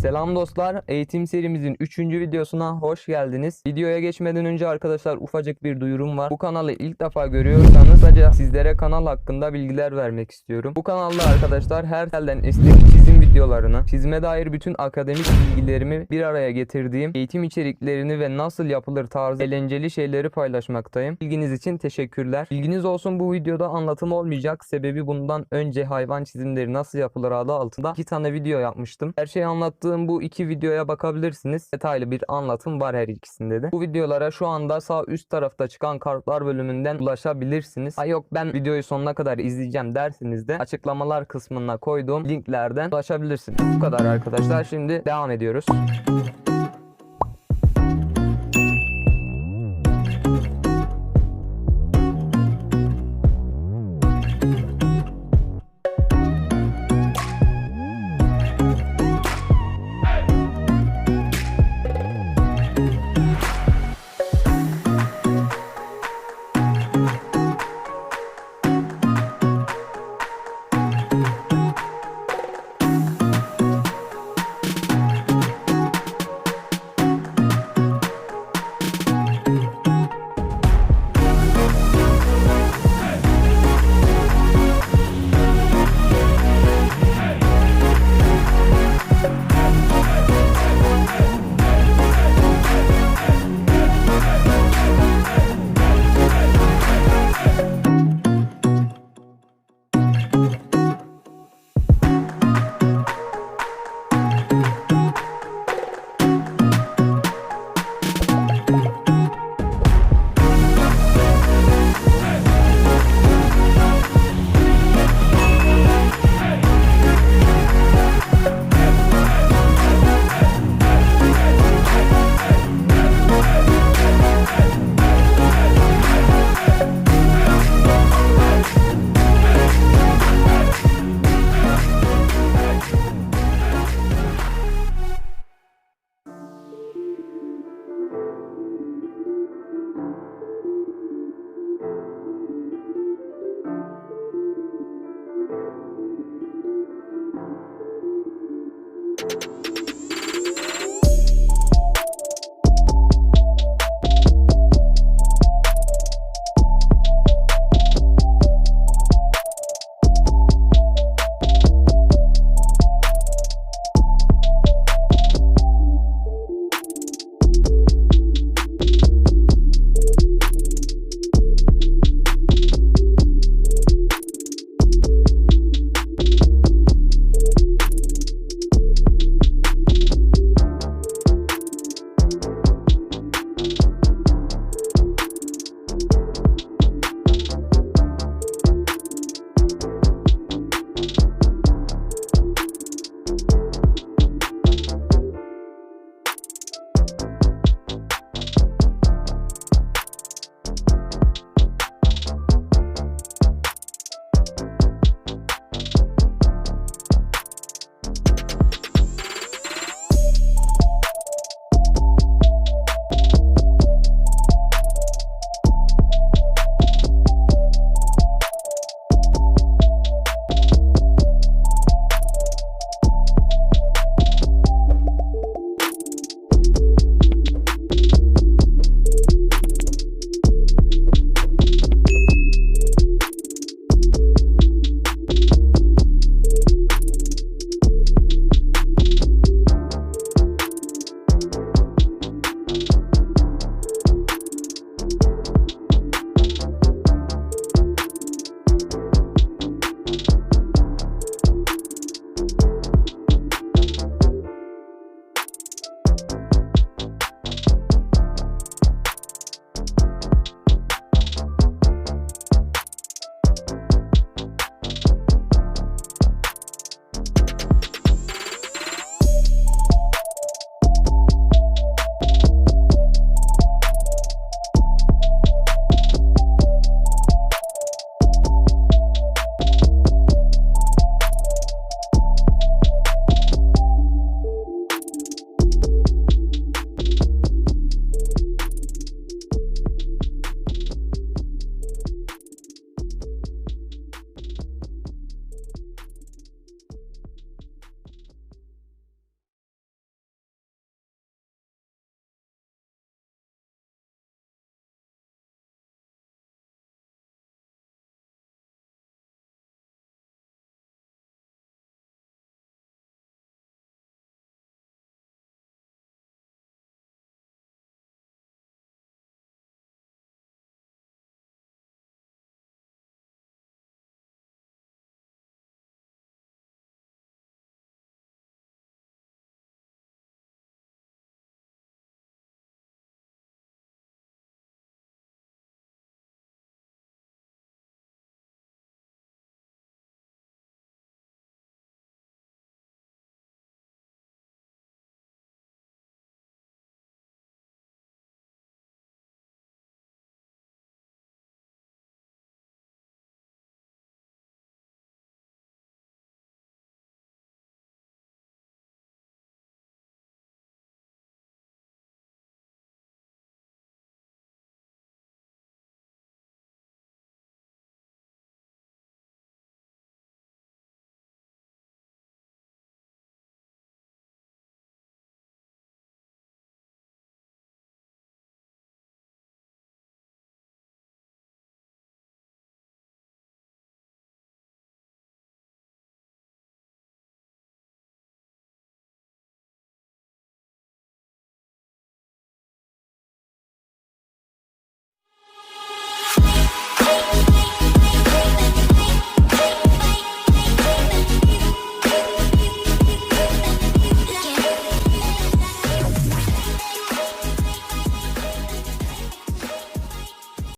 Selam dostlar. Eğitim serimizin 3. videosuna hoş geldiniz. Videoya geçmeden önce arkadaşlar ufacık bir duyurum var. Bu kanalı ilk defa görüyorsanız kısaca sizlere kanal hakkında bilgiler vermek istiyorum. Bu kanalda arkadaşlar her telden estetik çizim videolarını, çizime dair bütün akademik bilgilerimi bir araya getirdiğim eğitim içeriklerini ve nasıl yapılır tarzı eğlenceli şeyleri paylaşmaktayım. Bilginiz için teşekkürler. Bilginiz olsun bu videoda anlatım olmayacak. Sebebi bundan önce hayvan çizimleri nasıl yapılır adı altında iki tane video yapmıştım. Her şeyi anlattığım bu iki videoya bakabilirsiniz. Detaylı bir anlatım var her ikisinde de. Bu videolara şu anda sağ üst tarafta çıkan kartlar bölümünden ulaşabilirsiniz. Ha yok ben videoyu sonuna kadar izleyeceğim derseniz de açıklamalar kısmına koyduğum linklerden ulaşabilirsiniz. Bu kadar arkadaşlar. Şimdi devam ediyoruz.